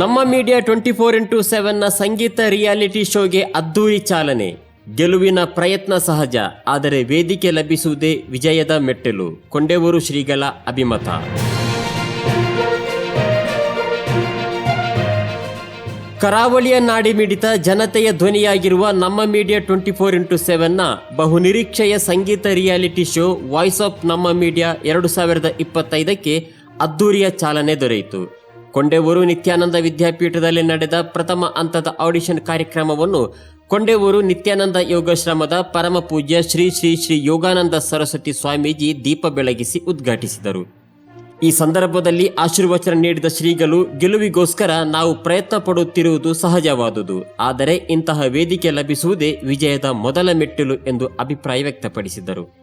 Namma media twenty four into ಸೆವೆನ್ನ ಸಂಗೀತ reality ಶೋಗೆ ಅದ್ದೂರಿ ಚಾಲನೆ. ಗೆಲುವಿನ ಪ್ರಯತ್ನ ಸಹಜ, ಆದರೆ ವೇದಿಕೆ ಲಭಿಸುವುದೇ ವಿಜಯದ ಮೆಟ್ಟಿಲು. ಕೊಂಡೆವೂರು ಶ್ರೀಗಳ ಅಭಿಮತ. ಕರಾವಳಿಯ ನಾಡಿ ಮಿಡಿತ ಜನತೆಯ ಧ್ವನಿಯಾಗಿರುವ Namma media twenty four into ಸೆವೆನ್ನ ಬಹುನಿರೀಕ್ಷೆಯ ಸಂಗೀತ reality show voice of Namma media ಎರಡು ಸಾವಿರದ ಇಪ್ಪತ್ತೈದಕ್ಕೆ ಅದ್ದೂರಿಯ ಚಾಲನೆ ದೊರೆಯಿತು. ಕೊಂಡೆವೂರು ನಿತ್ಯಾನಂದ ವಿದ್ಯಾಪೀಠದಲ್ಲಿ ನಡೆದ ಪ್ರಥಮ ಹಂತದ ಆಡಿಷನ್ ಕಾರ್ಯಕ್ರಮವನ್ನು ಕೊಂಡೇವೂರು ನಿತ್ಯಾನಂದ ಯೋಗಾಶ್ರಮದ ಪರಮ ಪೂಜ್ಯ ಶ್ರೀ ಶ್ರೀ ಶ್ರೀ ಯೋಗಾನಂದ ಸರಸ್ವತಿ ಸ್ವಾಮೀಜಿ ದೀಪ ಬೆಳಗಿಸಿ ಉದ್ಘಾಟಿಸಿದರು. ಈ ಸಂದರ್ಭದಲ್ಲಿ ಆಶೀರ್ವಚನ ನೀಡಿದ ಶ್ರೀಗಳು, ಗೆಲುವಿಗೋಸ್ಕರ ನಾವು ಪ್ರಯತ್ನ ಪಡುತ್ತಿರುವುದು ಸಹಜವಾದುದು. ಆದರೆ ಇಂತಹ ವೇದಿಕೆ ಲಭಿಸುವುದೇ ವಿಜಯದ ಮೊದಲ ಮೆಟ್ಟಿಲು ಎಂದು ಅಭಿಪ್ರಾಯ ವ್ಯಕ್ತಪಡಿಸಿದರು.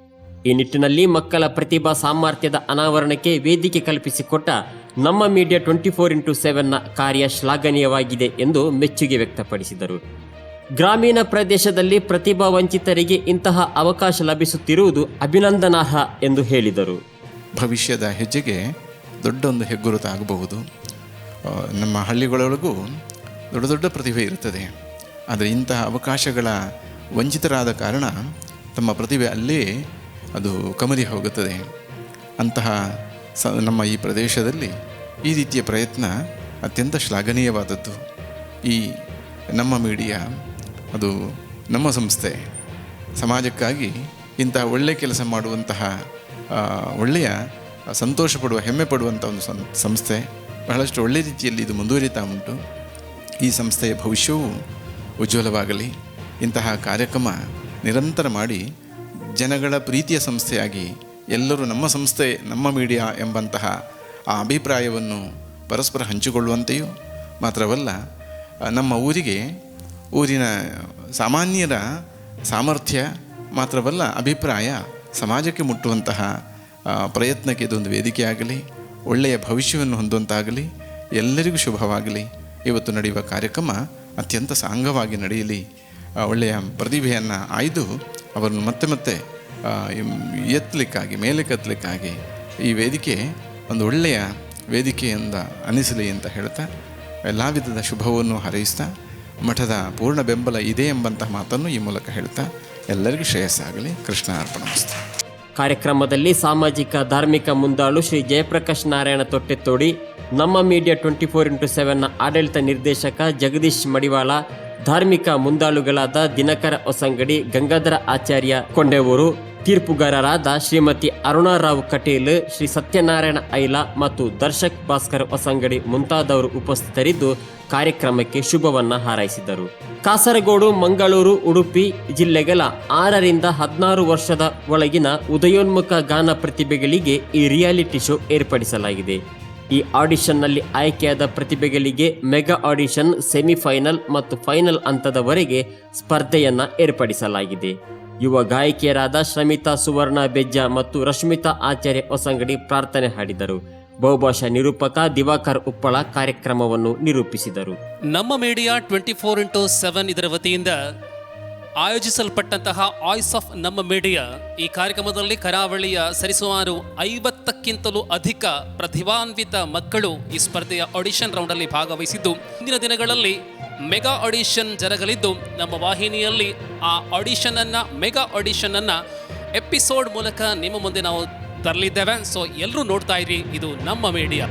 ಈ ನಿಟ್ಟಿನಲ್ಲಿ ಮಕ್ಕಳ ಪ್ರತಿಭಾ ಸಾಮರ್ಥ್ಯದ ಅನಾವರಣಕ್ಕೆ ವೇದಿಕೆ ಕಲ್ಪಿಸಿಕೊಟ್ಟ Namma media twenty four into ಸೆವೆನ್ನ ಕಾರ್ಯ ಶ್ಲಾಘನೀಯವಾಗಿದೆ ಎಂದು ಮೆಚ್ಚುಗೆ ವ್ಯಕ್ತಪಡಿಸಿದರು. ಗ್ರಾಮೀಣ ಪ್ರದೇಶದಲ್ಲಿ ಪ್ರತಿಭಾ ವಂಚಿತರಿಗೆ ಇಂತಹ ಅವಕಾಶ ಲಭಿಸುತ್ತಿರುವುದು ಅಭಿನಂದನಾರ್ಹ ಎಂದು ಹೇಳಿದರು. ಭವಿಷ್ಯದ ಹೆಜ್ಜೆಗೆ ದೊಡ್ಡೊಂದು ಹೆಗ್ಗುರುತಾಗಬಹುದು ನಮ್ಮ ಹಳ್ಳಿಗಳೊಳಗೂ ದೊಡ್ಡ ದೊಡ್ಡ ಪ್ರತಿಭೆ ಇರುತ್ತದೆ. ಆದರೆ ಇಂತಹ ಅವಕಾಶಗಳ ವಂಚಿತರಾದ ಕಾರಣ ತಮ್ಮ ಪ್ರತಿಭೆ ಅಲ್ಲೇ ಅದು ಕಮರಿ ಹೋಗುತ್ತದೆ. ಅಂತಹ ಸ ನಮ್ಮ ಈ ಪ್ರದೇಶದಲ್ಲಿ ಈ ರೀತಿಯ ಪ್ರಯತ್ನ ಅತ್ಯಂತ ಶ್ಲಾಘನೀಯವಾದದ್ದು. ಈ ನಮ್ಮ ಮೀಡಿಯಾ, ಅದು ನಮ್ಮ ಸಂಸ್ಥೆ, ಸಮಾಜಕ್ಕಾಗಿ ಇಂತಹ ಒಳ್ಳೆಯ ಕೆಲಸ ಮಾಡುವಂತಹ ಒಳ್ಳೆಯ, ಸಂತೋಷ ಪಡುವ, ಹೆಮ್ಮೆ ಪಡುವಂಥ ಒಂದು ಸಂಸ್ಥೆ. ಬಹಳಷ್ಟು ಒಳ್ಳೆಯ ರೀತಿಯಲ್ಲಿ ಇದು ಮುಂದುವರಿತಾ ಉಂಟು. ಈ ಸಂಸ್ಥೆಯ ಭವಿಷ್ಯವು ಉಜ್ವಲವಾಗಲಿ. ಇಂತಹ ಕಾರ್ಯಕ್ರಮ ನಿರಂತರ ಮಾಡಿ ಜನಗಳ ಪ್ರೀತಿಯ ಸಂಸ್ಥೆಯಾಗಿ ಎಲ್ಲರೂ ನಮ್ಮ ಸಂಸ್ಥೆ, ನಮ್ಮ ಮೀಡಿಯಾ ಎಂಬಂತಹ ಆ ಅಭಿಪ್ರಾಯವನ್ನು ಪರಸ್ಪರ ಹಂಚಿಕೊಳ್ಳುವಂತೆಯೂ ಮಾತ್ರವಲ್ಲ, ನಮ್ಮ ಊರಿಗೆ ಊರಿನ ಸಾಮಾನ್ಯರ ಸಾಮರ್ಥ್ಯ ಮಾತ್ರವಲ್ಲ, ಅಭಿಪ್ರಾಯ ಸಮಾಜಕ್ಕೆ ಮುಟ್ಟುವಂತಹ ಪ್ರಯತ್ನಕ್ಕೆ ಇದೊಂದು ವೇದಿಕೆಯಾಗಲಿ, ಒಳ್ಳೆಯ ಭವಿಷ್ಯವನ್ನು ಹೊಂದುವಂತಾಗಲಿ, ಎಲ್ಲರಿಗೂ ಶುಭವಾಗಲಿ. ಇವತ್ತು ನಡೆಯುವ ಕಾರ್ಯಕ್ರಮ ಅತ್ಯಂತ ಸಾಂಗವಾಗಿ ನಡೆಯಲಿ. ಒಳ್ಳೆಯ ಪ್ರತಿಭೆಯನ್ನು ಆಯ್ದು ಅವರನ್ನು ಮತ್ತೆ ಮತ್ತೆ ಎತ್ತಲಿಕ್ಕಾಗಿ ಮೇಲೆ ಕತ್ತಲಿಕ್ಕಾಗಿ ಈ ವೇದಿಕೆ ಒಂದು ಒಳ್ಳೆಯ ವೇದಿಕೆಯಿಂದ ಅನಿಸಲಿ ಅಂತ ಹೇಳ್ತಾ, ಎಲ್ಲ ವಿಧದ ಶುಭವನ್ನು ಹಾರೈಸ್ತಾ, ಮಠದ ಪೂರ್ಣ ಬೆಂಬಲ ಇದೆ ಎಂಬಂತಹ ಮಾತನ್ನು ಈ ಮೂಲಕ ಹೇಳ್ತಾ, ಎಲ್ಲರಿಗೂ ಶ್ರೇಯಸ್ಸಾಗಲಿ. ಕೃಷ್ಣ ಅರ್ಪಣೆ ಕಾರ್ಯಕ್ರಮದಲ್ಲಿ ಸಾಮಾಜಿಕ, ಧಾರ್ಮಿಕ ಮುಂದಾಳು Shri Jayaprakash Narayana ತೊಟ್ಟೆತ್ತೋಡಿ Namma media twenty four into ಸೆವೆನ್ನ ಆಡಳಿತ ನಿರ್ದೇಶಕ ಜಗದೀಶ್ ಮಡಿವಾಳ ಧಾರ್ಮಿಕ ಮುಂದಾಳುಗಳಾದ ದಿನಕರ ಹೊಸಂಗಡಿ, ಗಂಗಾಧರ ಆಚಾರ್ಯ ಕೊಂಡೆವೂರು, ತೀರ್ಪುಗಾರರಾದ ಶ್ರೀಮತಿ ಅರುಣಾರಾವ್ ಕಟೀಲ್, ಶ್ರೀ ಸತ್ಯನಾರಾಯಣ ಐಲ ಮತ್ತು ದರ್ಶಕ್ ಭಾಸ್ಕರ್ ಹೊಸಂಗಡಿ ಮುಂತಾದವರು ಉಪಸ್ಥಿತರಿದ್ದು ಕಾರ್ಯಕ್ರಮಕ್ಕೆ ಶುಭವನ್ನ ಹಾರೈಸಿದರು. ಕಾಸರಗೋಡು, ಮಂಗಳೂರು, ಉಡುಪಿ ಜಿಲ್ಲೆಗಳ ಆರರಿಂದ ಹದಿನಾರು ವರ್ಷದ ಒಳಗಿನ ಉದಯೋನ್ಮುಖ ಗಾನ ಪ್ರತಿಭೆಗಳಿಗೆ ಈ ರಿಯಾಲಿಟಿ ಶೋ ಏರ್ಪಡಿಸಲಾಗಿದೆ. ಈ ಆಡಿಷನ್ನಲ್ಲಿ ಆಯ್ಕೆಯಾದ ಪ್ರತಿಭೆಗಳಿಗೆ ಮೆಗಾ ಆಡಿಷನ್, ಸೆಮಿಫೈನಲ್ ಮತ್ತು ಫೈನಲ್ ಹಂತದವರೆಗೆ ಸ್ಪರ್ಧೆಯನ್ನು ಏರ್ಪಡಿಸಲಾಗಿದೆ. ಯುವ ಗಾಯಕಿಯರಾದ ಶ್ರಮಿತಾ ಸುವರ್ಣ ಬೆಜ್ಜಾ ಮತ್ತು ರಶ್ಮಿತಾ ಆಚಾರ್ಯ ಹೊಸಂಗಡಿ ಪ್ರಾರ್ಥನೆ ಹಾಡಿದರು. ಬಹುಭಾಷಾ ನಿರೂಪಕ ದಿವಾಕರ್ ಉಪ್ಪಳ ಕಾರ್ಯಕ್ರಮವನ್ನು ನಿರೂಪಿಸಿದರು. Namma media twenty four into seven ಇದರ ವತಿಯಿಂದ ಆಯೋಜಿಸಲ್ಪಟ್ಟಂತಹ ಆಯ್ಸ್ ಆಫ್ ನಮ್ಮ ಮೀಡಿಯಾ ಈ ಕಾರ್ಯಕ್ರಮದಲ್ಲಿ ಕರಾವಳಿಯ ಸರಿಸುಮಾರು ಐವತ್ತಕ್ಕಿಂತಲೂ ಅಧಿಕ ಪ್ರತಿಭಾನ್ವಿತ ಮಕ್ಕಳು ಈ ಸ್ಪರ್ಧೆಯ ಆಡಿಷನ್ ರೌಂಡಲ್ಲಿ ಭಾಗವಹಿಸಿದ್ದು. ಮುಂದಿನ ದಿನಗಳಲ್ಲಿ ಮೆಗಾ ಆಡಿಷನ್ ಜರಗಲಿದ್ದು. ನಮ್ಮ ವಾಹಿನಿಯಲ್ಲಿ ಆ ಆಡಿಷನನ್ನು ಮೆಗಾ ಆಡಿಷನನ್ನು ಎಪಿಸೋಡ್ ಮೂಲಕ ನಿಮ್ಮ ಮುಂದೆ ನಾವು ತರಲಿದ್ದೇವೆ. ಸೊ ಎಲ್ಲರೂ ನೋಡ್ತಾ ಇರಿ, ಇದು ನಮ್ಮ ಮೀಡಿಯಾ